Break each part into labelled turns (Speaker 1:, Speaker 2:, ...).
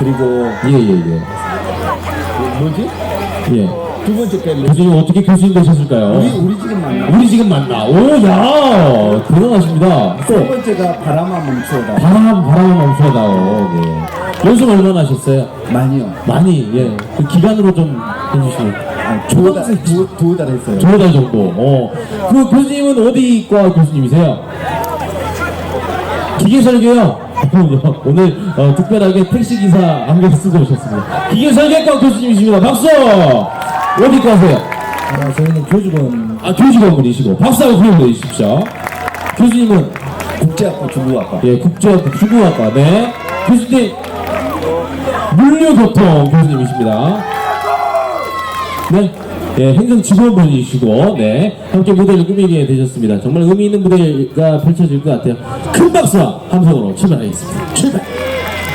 Speaker 1: 그리고
Speaker 2: 예, 예, 예.
Speaker 1: 뭐지?
Speaker 2: 예.
Speaker 1: 두 번째 게
Speaker 2: 교수님 어떻게 교수님 되셨을까요?
Speaker 1: 우리 우리 지금 만나.
Speaker 2: 우리 지금 만나. 오, 야! 대단하십니다.
Speaker 1: 세
Speaker 2: 또,
Speaker 1: 번째가 바람아 멈추어다.
Speaker 2: 바람, 바람 멈춰다오. 네. 연습 얼마나 하셨어요?
Speaker 1: 많이요.
Speaker 2: 많이, 예. 그 기간으로 좀 해주시면.
Speaker 1: 아, 두어 달, 두, 두어 달 했어요.
Speaker 2: 두어 달 정도. 어. 그 교수님은 어디과 교수님이세요? 기계설계요. 오늘 어, 특별하게 택시기사 안경 쓰고 오셨습니다. 기계설계과 교수님이십니다. 박수! 어디과 하세요?
Speaker 1: 아, 저희는 교직원
Speaker 2: 아, 교직원분이시고. 박수하고 그냥 내주십시오. 교수님은
Speaker 1: 국제학과 중국학과.
Speaker 2: 예, 국제학과 중국학과 네 교수님 물류교통 교수님이십니다. 네, 예, 행정 직원분이시고 네 함께 무대를 꾸미게 되셨습니다. 정말 의미 있는 무대가 펼쳐질 것 같아요. 큰 박수와 함성으로 출발하겠습니다. 출발.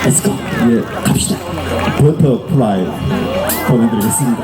Speaker 2: Let's go.
Speaker 1: 예,
Speaker 2: 갑시다.
Speaker 1: 버터플라이 보내드리겠습니다.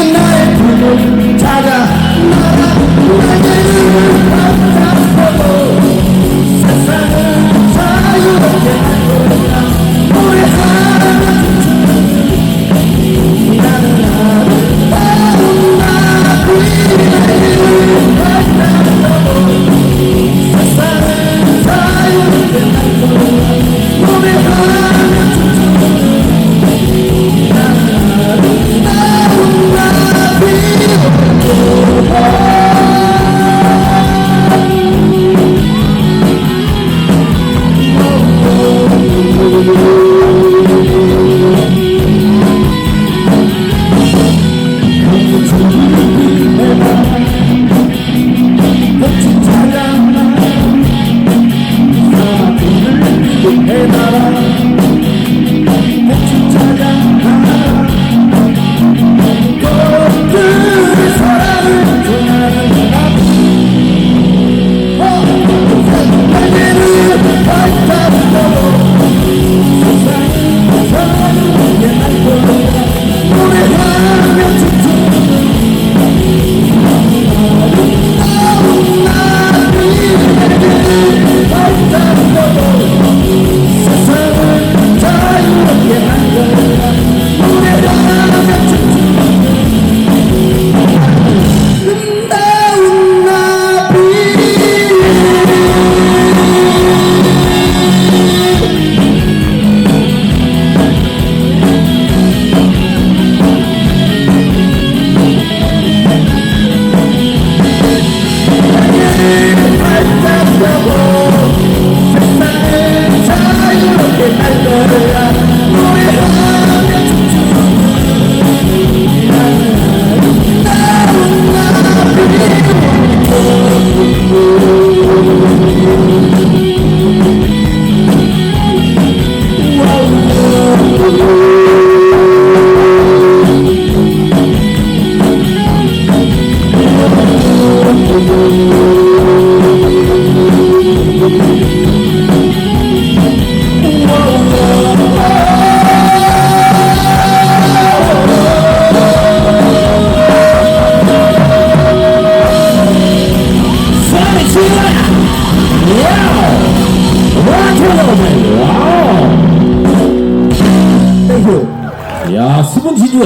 Speaker 1: 이 터져버린 것은 한번 다시 상처만은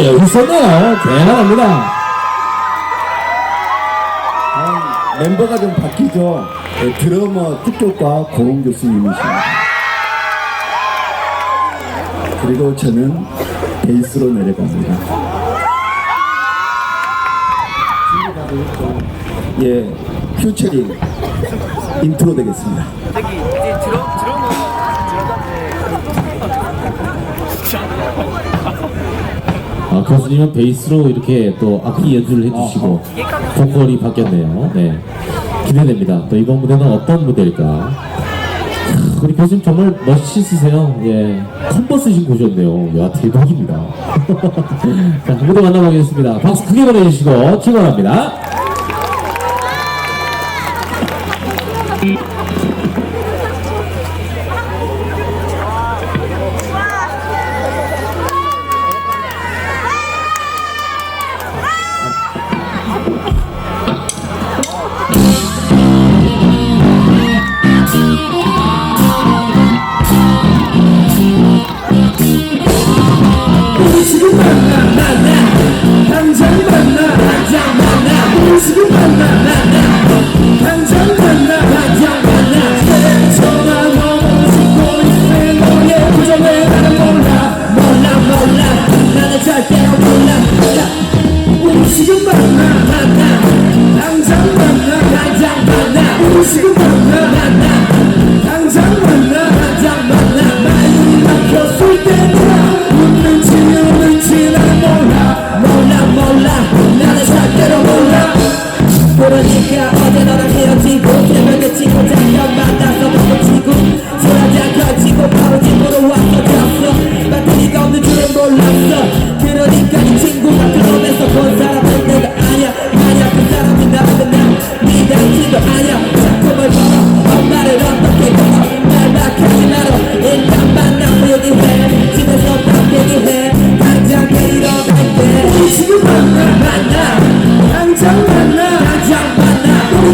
Speaker 2: 여기 있었네요. 대단합니다.
Speaker 1: 아, 멤버가 좀 바뀌죠. 네, 드러머 특조과 고홍 교수님이십니다. 그리고 저는 베이스로 내려갑니다. 예, 퓨처링 인트로 되겠습니다.
Speaker 2: 저기 이제 드럼 드럼은 들어가는데.
Speaker 3: 아, 교수님은 베이스로 이렇게 또 악기 연주를 해주시고 보컬이 바뀌었네요. 네. 기대됩니다. 또 이번 무대는 어떤 무대일까? 우리 교수님 정말 멋있으세요. 예. 컨버스신 보셨네요. 야, 대박입니다. 자, 무대 만나보겠습니다. 박수 크게 보내주시고, 출발합니다.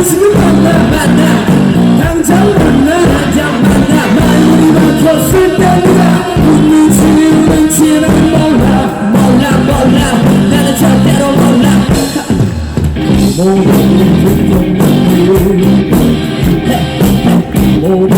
Speaker 1: 지금 만나 만나 당장 당장은 나가자마자 말로 몰라 모든 일들이
Speaker 3: 모든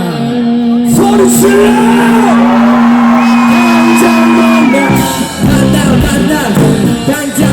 Speaker 3: Ganja, ganja, ganja